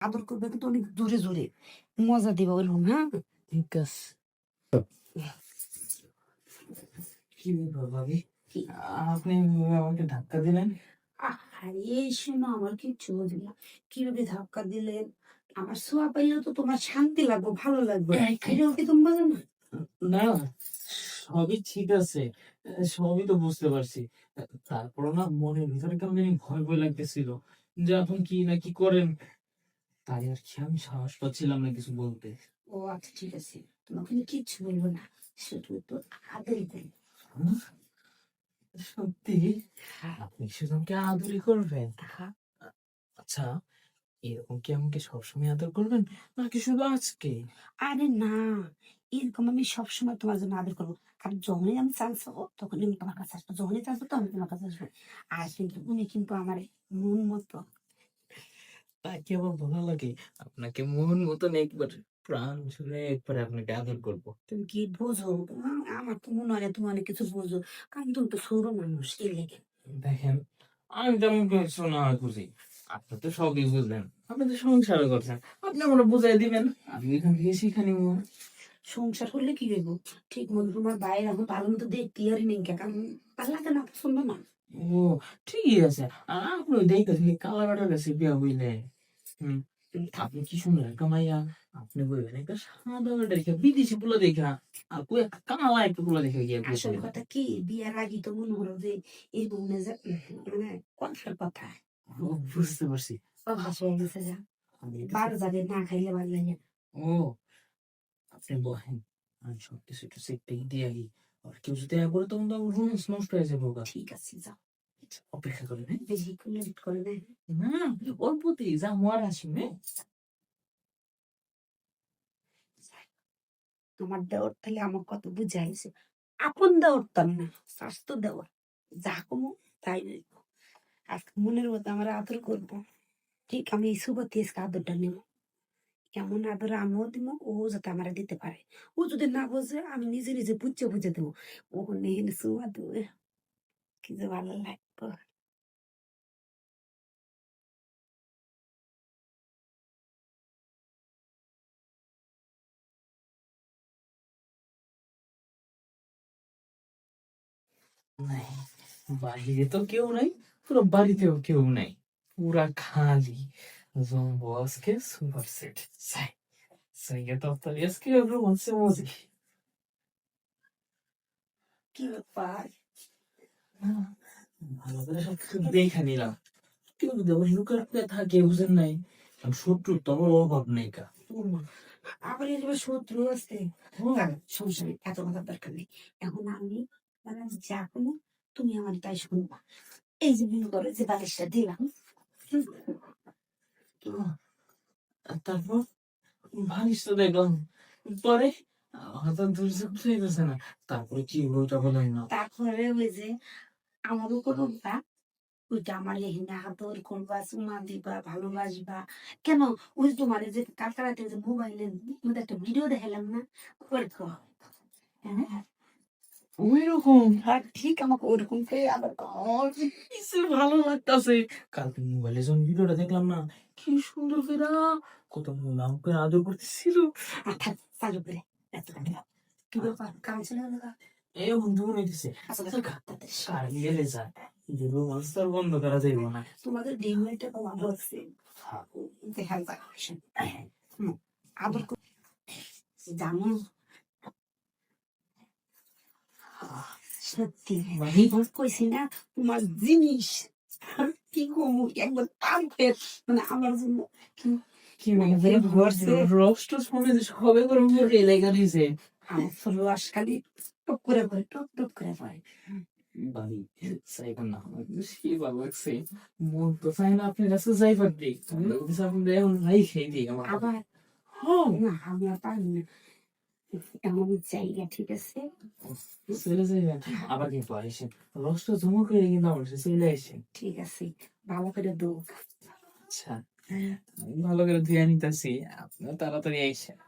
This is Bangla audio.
আদর করবে কিন্তু অনেক জোরে জোরে মজা দিবে ওরকম হ্যাঁ? ঠিক আছে। কি ব্যাপার ভাবি? আপনি আমাকে ধাক্কা দিলেন? আরে শোনো আমার কিচ্ছু বুঝি না। কীভাবে ধাক্কা দিলেন? আমার সোয়া পাইলে তো তোমার শান্তি লাগবে ভালো লাগবে। এই, এটাও কি তুমি বোঝো না না সবই ঠিক আছে। সবই তো বুঝতে পারছি। তারপর না মনের ভিতরে কেমন ভয় ভয় লাগতেছিল। যে এখন কি না কি করেন? তাই আর কি আমি সাহস পাচ্ছিলাম না কিছু বলতে? ও আচ্ছা ঠিক আছে। তোমাকে কিচ্ছু বলব না শুধু তো হুম? সত্যি? আপনি শুধু আমাকে আদরই করবেন? হ্যাঁ। আচ্ছা এরকম কি আমাকে সবসময় আদর করবেন? নাকি শুধু আজকে? আরে না এরকম আমি সবসময় তোমার জন্য আদর করব। কারণ যখনই আমি চান্স পাবো তখনই আমি তোমার কাছে আসব। যখনই চান্স পাবো আমি তোমার কাছে আসব। আর কিন্তু উনি কিন্তু আমার মন মতো তাকে আবার ভালো লাগে আপনাকে মন মতন একবার প্রাণ একবার আপনাকে আদর করব। তুমি কি বোঝো? আমার তো মনে হয় তুমি অনেক কিছু বোঝো। কারণ তুমি তো সৌর মানুষ এই লেগে দেখেন আমি তেমন কিছু না বুঝি। আপনি তো সবই বুঝলেন আপনি তো সংসার করছেন আপনি আমরা বুঝাই দিবেন আমি এখান থেকে শিখে নিব। সংসার করলে কি হইব? ঠিক মতো তোমার বাইরে এখন ভালো মতো দেখতে আর নেই কারণ ভালো লাগে না পছন্দ না। ও ঠিকই আছে আপনি দেখতে থেকে কালাকাটার কাছে বিয়া হইলে হুম আপনি কি সুন্দর একটা মাইয়া আপনি বলবেন একটা সাদা দেখে বিদেশি পোলা দেখা আর কই একটা কালা একটা পোলা দেখে গিয়ে আসল কথা কি বিয়ার আগে তো মনে হলো যে এরকম না যে মানে কথার কথা ও, বুঝতে পারছি হয়ে গেছে যা বার যাবে না খাইলে ভালো লাগে ও আপনি বহেন আমি সব কিছু একটু সেটে দিয়ে আহি আর কেউ যদি আগে করে তখন তো আমার রুম নষ্ট হয়ে যাবে ওগা। ঠিক আছে যাও অপেক্ষা করেন হ্যাঁ? বেশি লেট করে না না অল্পতেই যা মর আসি হ্যাঁ আমার দেওয়ার তাহলে আমার কত বুঝাইছে আপন দেওয়ার তার না স্বাস্থ্য দেওয়ার যা কমো তাই আজকে মনের মতো আমার আদর করব ঠিক আমি আজকে আদরটা নেব এমন আদর আমিও দিব, ও যাতে আমার দিতে পারে। ও যদি না বোঝে, আমি নিজে নিজে বুঝে বুঝে দেবো। ও নেই সুবা দেবে কি যে ভালো নাই বাহিরে তো কেউ নাই, পুরো বাড়িতেও কেউ নাই, পুরা খালি। সাইয়া তো তো আজকে রোমান্সে মজি কি ব্যাপার ভালো করে সব কিছু দেখে নিলাম কেউ লুকার থাকে বুঝেন নাই আর শত্রুর তো আমার অভাব নেই কা আবার এরকম শত্রু আছে সমস্যা নেই এত কথার দরকার নেই এখন আমি মানে যা তুমি আমার তাই শুনবা এই যে মনে করো যে বালিশটা দিলাম আর তারপর ভালিস তো দেখলাম। পরে হঠাৎ ধরে চাইতেছে না। তারপরে কি ওটা বলেন না। তারপরে ওই যে আমারও করবা ওইটা আমার এখানে আদর করবা চুমা দিবা ভালোবাসবা। কেন? ওই তোমার যে কালকারাতে যে মোবাইলে মধ্যে একটা ভিডিও দেখালাম না? ওরকম হ্যাঁ? ওই রকম আর ঠিক আমাকে ওরকম কিছু ভালো লাগতাছে? কালকে মোবাইলে যখন ভিডিওটা দেখলাম না কি সুন্দর করে কত নাম করে আদর করতেছিল। আর চালু করে এত কি ব্যাপার বন্ধু মনে আচ্ছা দেখো তাদের আর গেলে যায় যে রোমান্স বন্ধ করা যাইব না। তোমাদের তো ভালো আছে দেখা যাক হুম, আদর জানো। সত্যি কইছি না তোমার জিনিস। কি কমু একবার পারফেক্ট মানে আমার জন্য কি- কি ঘরছে। রষ্ট শুনে সবে করে মুখে আমার রস খালি টক করে পড়ে করে ভাই সাইকেল না সে ভালো লাগছে মন তো চাই না আপনার কাছে যাইবার দিক এখন নাই খেয়ে দিই আমার আবার হ্যাঁ না আমি আর পারি না এমন জায়গা ঠিক আছে? চলে যাইবেন আবার কিন্তু জমা করে কিন্তু আমার চলে ঠিক আছে ভালো করে আচ্ছা। আমি ভালো করে ধুয়ে নিতেছি। আপনার তাড়াতাড়ি আইসেন।